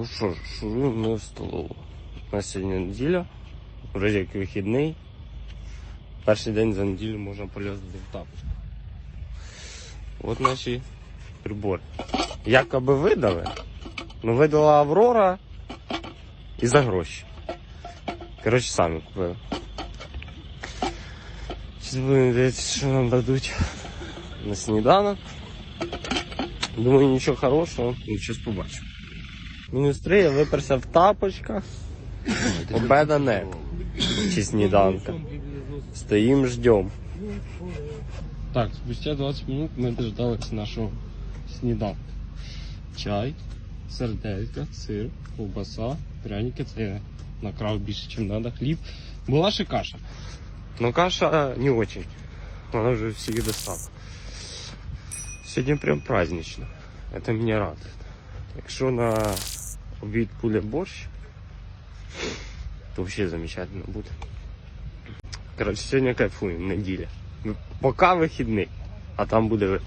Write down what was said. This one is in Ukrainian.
Ну що ж, шурую ми в столову. У нас сьогодні неділя, вроді як вихідний. Перший день за неділю можна полізти в тапочку. От наші прибори. Якоби видали, ну видала Аврора і за гроші. Коротше, самі купили. Зараз будемо дивитися, що нам дадуть на сніданок. Думаю, нічого хорошого, ну щось побачимо. Мінус три, я виперся в тапочках. Обеда не. Чи сніданка. Стоїм, ждем. Так, спустя 20 минут ми дождалися нашого сніданку. Чай, серделька, сир, ковбаса, пряники. Це я накрав більше, ніж треба. Хліб. Була ще каша. Но каша не очень. Она уже всіх достала. Сьогодні прям празднично. Это меня радует. Якщо на обід буде борщ, то взагалі замечательно буде. Коротше, сьогодні кайфуємо, неділя. Поки вихідний, а там буде.